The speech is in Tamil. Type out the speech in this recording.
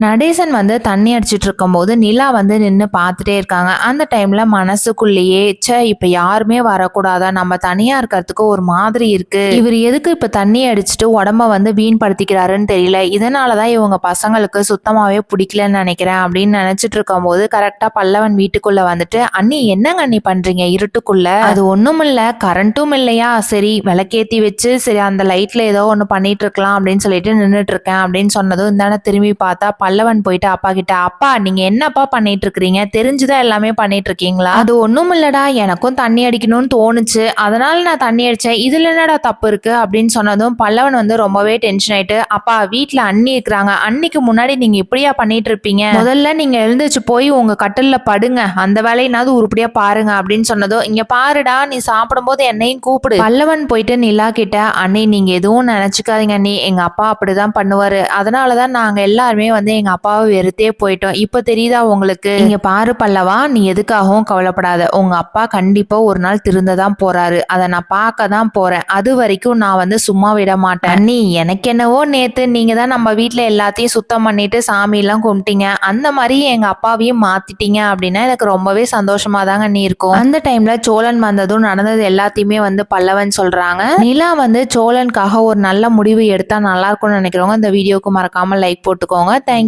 நடேசன் வந்து தண்ணி அடிச்சிட்டு இருக்கும்போது நிலா வந்து நின்று பார்த்துட்டே இருக்காங்க. அந்த டைம்ல மனசுக்குள்ளேயே ச்சே இப்ப யாருமே வரக்கூடாதா? நம்ம தனியா இருக்கிறதுக்கு ஒரு மாதிரி இருக்கு. இவர் எதுக்கு இப்ப தண்ணி அடிச்சுட்டு உடம்ப வந்து வீண்படுத்திக்கிறாருன்னு தெரியல. இதனாலதான் இவங்க பசங்களுக்கு சுத்தமாவே பிடிக்கலன்னு நினைக்கிறேன் அப்படின்னு நினைச்சிட்டு இருக்கும்போது கரெக்டா பல்லவன் வீட்டுக்குள்ள வந்துட்டு அண்ணி என்னங்க அண்ணி பண்றீங்க? இருட்டுக்குள்ள? அது ஒண்ணும் இல்ல கரண்ட்டும் இல்லையா? சரி விளக்கேத்தி வச்சு சரி அந்த லைட்ல ஏதோ ஒண்ணு பண்ணிட்டு இருக்கலாம் அப்படின்னு சொல்லிட்டு நின்றுட்டு இருக்கேன் அப்படின்னு சொன்னதும் இந்தான திரும்பி பார்த்தா பல்லவன் போயிட்டு அப்பா கிட்ட அப்பா நீங்க என்னப்பா பண்ணிட்டு இருக்கிறீங்க தெரிஞ்சுதான் எல்லாமே பண்ணிட்டு இருக்கீங்களா அது ஒண்ணும் இல்லடா எனக்கும் தண்ணி அடிக்கணும்னு தோணுச்சு. அதனால நான் தண்ணி அடிச்சேன். இதுல என்னடா தப்பு இருக்கு? அப்படின்னு சொன்னதும் பல்லவன் வந்து ரொம்பவே டென்ஷன் ஆயிட்டு அப்பா வீட்டுல அண்ணி இருக்கிறாங்க. அன்னைக்கு முன்னாடி நீங்க இப்படியா பண்ணிட்டு இருப்பீங்க முதல்ல நீங்க எழுந்துச்சு போய் உங்க கட்டில்ல படுங்க. அந்த வேலையினாவது உருப்படியா பாருங்க. அப்படின்னு சொன்னதும் இங்க பாருடா நீ சாப்பிடும்போது என்னையும் கூப்பிடு. பல்லவன் போயிட்டு நிலா கிட்ட அன்னை நீங்க எதுவும் நினைச்சுக்காதீங்க அண்ணி. எங்க அப்பா அப்படிதான் பண்ணுவாரு. அதனாலதான் நாங்க எல்லாருமே வந்து எங்க அப்பாவை வெறுத்தே போயிட்டோம். இப்ப தெரியுதா உங்களுக்கு? இங்கே பாரு பல்லவா நீ எதுக்காகவும் கவலைப்படாத. உங்க அப்பா கண்டிப்பா ஒரு நாள் திருந்ததான் போறாரு. அதை நான் பார்க்க தான் போறேன். அது வரைக்கும் நான் வந்து சும்மா விட மாட்டேன். நீ எனக்கு என்னவோ நேத்து நீங்க தான் நம்ம வீட்டில் எல்லாத்தையும் சுத்தம் பண்ணிட்டு சாமி எல்லாம் கும்பிட்டீங்க. அந்த மாதிரி எங்க அப்பாவையும் மாத்திட்டீங்க அப்படின்னா எனக்கு ரொம்பவே சந்தோஷமா தாங்க நீ இருக்கும். அந்த டைம்ல சோழன் வந்ததும் நடந்தது எல்லாத்தையுமே வந்து பல்லவன் சொல்றாங்க. நிலா வந்து சோழனுக்காக ஒரு நல்ல முடிவு எடுத்தா நல்லா இருக்கும்னு நினைக்கிறவங்க இந்த வீடியோக்கு மறக்காம லைக் போட்டுக்கோங்க. தேங்க்